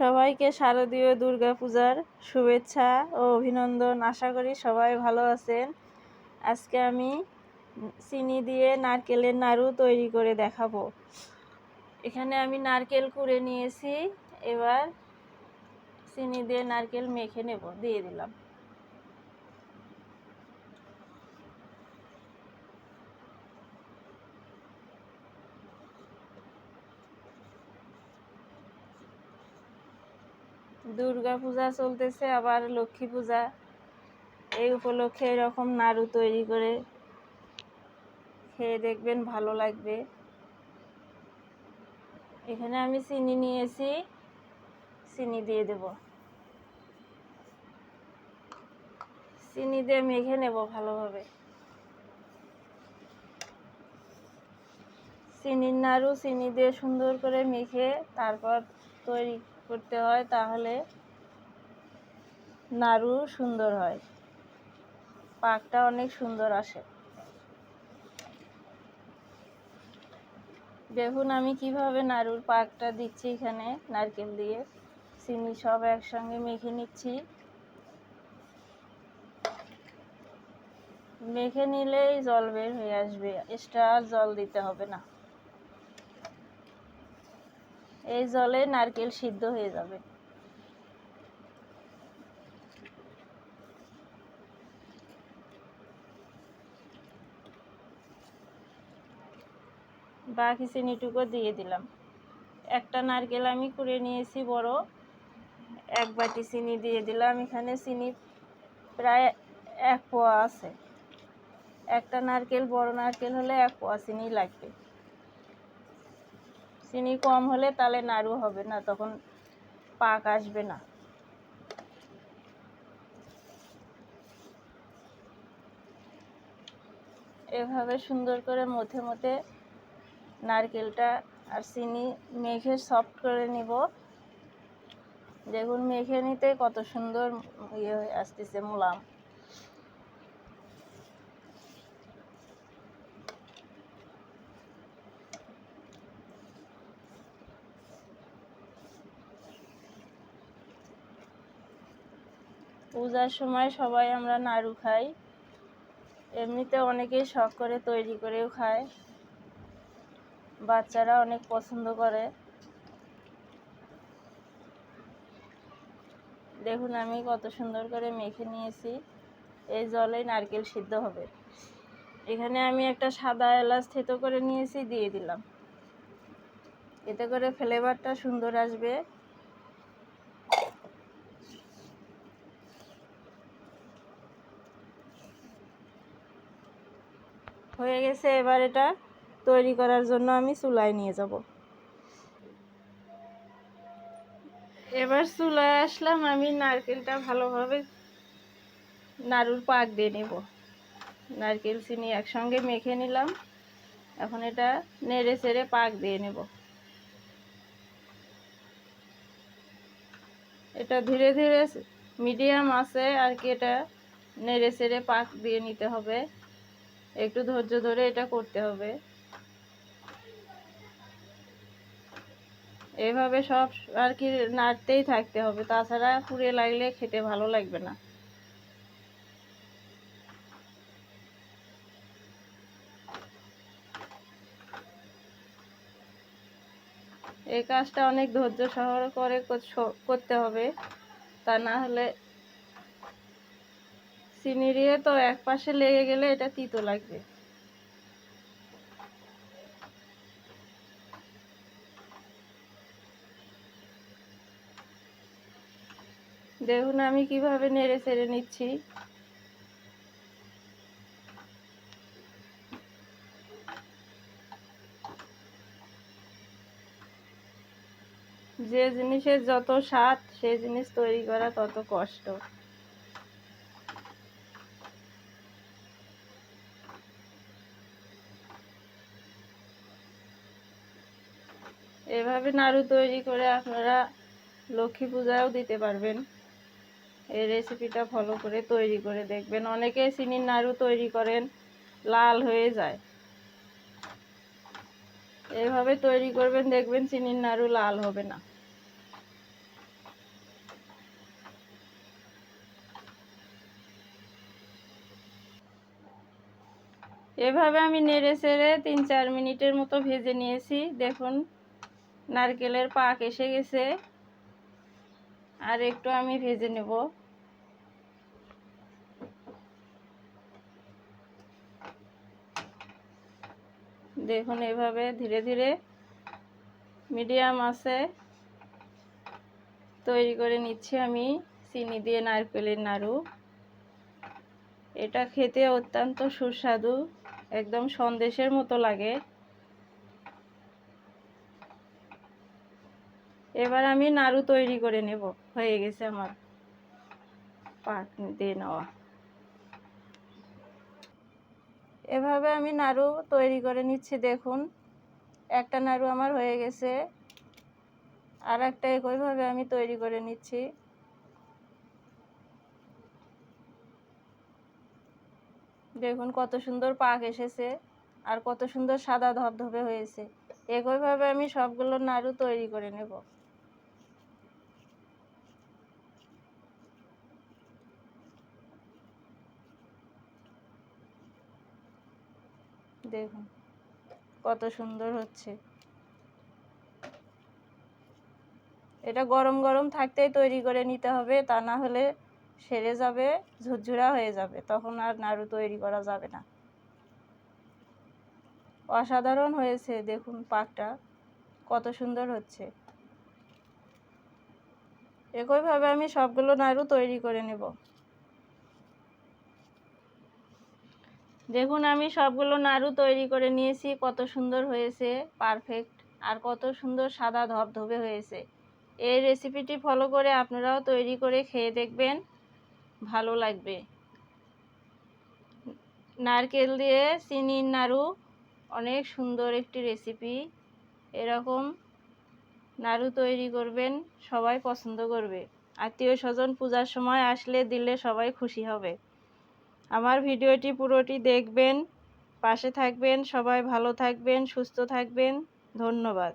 সবাইকে শারদীয় দুর্গা পূজার শুভেচ্ছা ও অভিনন্দন। আশা করি সবাই ভালো আছেন। আজকে আমি চিনি দিয়ে নারকেলের নাড়ু তৈরি করে দেখাবো। এখানে আমি নারকেল কুড়ে নিয়েছি। এবার চিনি দিয়ে নারকেল মেখে নেব, দিয়ে দিলাম। দুর্গা পূজা চলতেছে, আবার লক্ষ্মী পূজা। এই উপলক্ষে এরকম নাড়ু তৈরি করে খেয়ে দেখবেন ভালো লাগবে। এখানে আমি চিনি নিয়েছি, চিনি দিয়ে দেব। চিনি দিয়ে মেখে নেব ভালোভাবে। চিনির নাড়ু চিনি দিয়ে সুন্দর করে মেখে তারপর তৈরি করতে হয় তাহলে নাড়ু সুন্দর হয়। পাকটা অনেক সুন্দর আসে। দেখুন আমি কীভাবে নাড়ুর পাকটা দিচ্ছি এখানে, নারকেল দিয়ে। চিনি সব একসঙ্গে মেখে নিচ্ছি। মেখে নিলেই জল বের হয়ে আসবে, এক্সট্রা আর জল দিতে হবে না। এই জলে নারকেল সিদ্ধ হয়ে যাবে। বাকি চিনিটুকু দিয়ে দিলাম। একটা নারকেল আমি কুড়ে নিয়েছি বড়। এক বাটি চিনি দিয়ে দিলাম। এখানে চিনি প্রায় এক পোয়া আছে। একটা নারকেল, বড় নারকেল হলে এক পোয়া চিনি লাগবে। চিনি কম হলে তাহলে নাড়ু হবে না, তখন পাক আসবে না। এভাবে সুন্দর করে মথে মথে নারকেলটা আর চিনি মেখে সফট করে নিব। দেখুন, মেখে নিতে কত সুন্দর ইয়ে আসতেছে, মোলাম। পূজার সময় সবাই আমরা নাড়ু খাই। এমনিতে অনেকেই শখ করে তৈরি করেও খায়। বাচ্চারা অনেক পছন্দ করে। দেখুন, আমি কত সুন্দর করে মেখে নিয়েছি। এই জলেই নারকেল সিদ্ধ হবে। এখানে আমি একটা সাদা এলাচ থেতো করে নিয়েছি, দিয়ে দিলাম। এতে করে ফ্লেভারটা সুন্দর আসবে। হয়ে গেছে এবার এটা তৈরি করার জন্য আমি চুলায় নিয়ে যাব। এবার চুলায় আসলাম, আমি নারকেলটা ভালোভাবে নাড়ুর পাক দিয়ে নেব। নারকেল চিনি একসঙ্গে মেখে নিলাম। এখন এটা নেড়ে চেড়ে পাক দিয়ে নেব। এটা ধীরে ধীরে মিডিয়াম আছে, আর কি এটা নেড়ে চেড়ে পাক দিয়ে নিতে হবে। একটু ধৈর্য ধরে এটা করতে হবে। এভাবে সব আর কি নাড়তেই থাকতে হবে, তাছাড়া পুড়ে লাগলে খেতে ভালো লাগবে না। এই কাজটা অনেক ধৈর্য সহর করে, করতে হবে, তা না হলে চিনিরিয়ে তো এক পাশে লেগে গেলে এটা তিতো লাগবে। দেখুন আমি কীভাবে নেড়ে চেড়ে নিচ্ছি। যে জিনিসের যত স্বাদ, সে জিনিস তৈরি করা তত কষ্ট। এভাবে নাড়ু তৈরি করে আপনারা লক্ষ্মী পূজাও দিতে পারবেন। এই রেসিপিটা ফলো করে তৈরি করে দেখবেন। অনেকে চিনির নাড়ু তৈরি করেন, লাল হয়ে যায়। এভাবে তৈরি করবেন, দেখবেন চিনির নাড়ু লাল হবে না। এভাবে আমি নেড়ে চেড়ে তিন চার মিনিটের মতো ভেজে নিয়েছি। দেখুন নারকেলের পাক এসে গেছে। আর একটু আমি ভেজে নেব। দেখুন এভাবে ধীরে ধীরে মিডিয়াম আছে। তৈরি করে নিচ্ছি আমি চিনি দিয়ে নারকেলের নাড়ু। এটা খেতে অত্যন্ত সুস্বাদু, একদম সন্দেশের মতো লাগে। এবার আমি নাড়ু তৈরি করে নেব। হয়ে গেছে আমার পাক দিয়ে নেওয়া। এভাবে আমি নাড়ু তৈরি করে নিচ্ছি, দেখুন। একটা নাড়ু আমার হয়ে গেছে। আর একটা একইভাবে আমি তৈরি করে নিচ্ছি। দেখুন কত সুন্দর পাক এসেছে আর কত সুন্দর সাদা ধবধবে হয়েছে। একইভাবে আমি সবগুলো নাড়ু তৈরি করে নেব। দেখুন, কত সুন্দর হচ্ছে। এটা গরম গরম থাকতেই তৈরি করে নিতে হবে, তা না হলে সেরে যাবে, ঝুরঝুরা হয়ে যাবে, তখন আর নাড়ু তৈরি করা যাবে না। অসাধারণ হয়েছে, দেখুন পাকটা, কত সুন্দর হচ্ছে। একইভাবে আমি সবগুলো নাড়ু তৈরি করে নেব। দেখুন, আমি সবগুলো নাড়ু তৈরি করে নিয়েছি। কত সুন্দর হয়েছে পারফেক্ট আর কত সুন্দর সাদা ধবধবে হয়েছে। এই রেসিপিটি ফলো করে আপনারাও তৈরি করে খেয়ে দেখবেন। ভালো লাগবে। নারকেল দিয়ে চিনির নাড়ু, অনেক সুন্দর একটি রেসিপি এরকম নাড়ু তৈরি করবেন, সবাই পছন্দ করবে। আত্মীয় স্বজন পূজার সময় আসলে দিলে সবাই খুশি হবে। আমার ভিডিওটি পুরোটি দেখবেন পাশে থাকবেন সবাই ভালো থাকবেন সুস্থ থাকবেন ধন্যবাদ।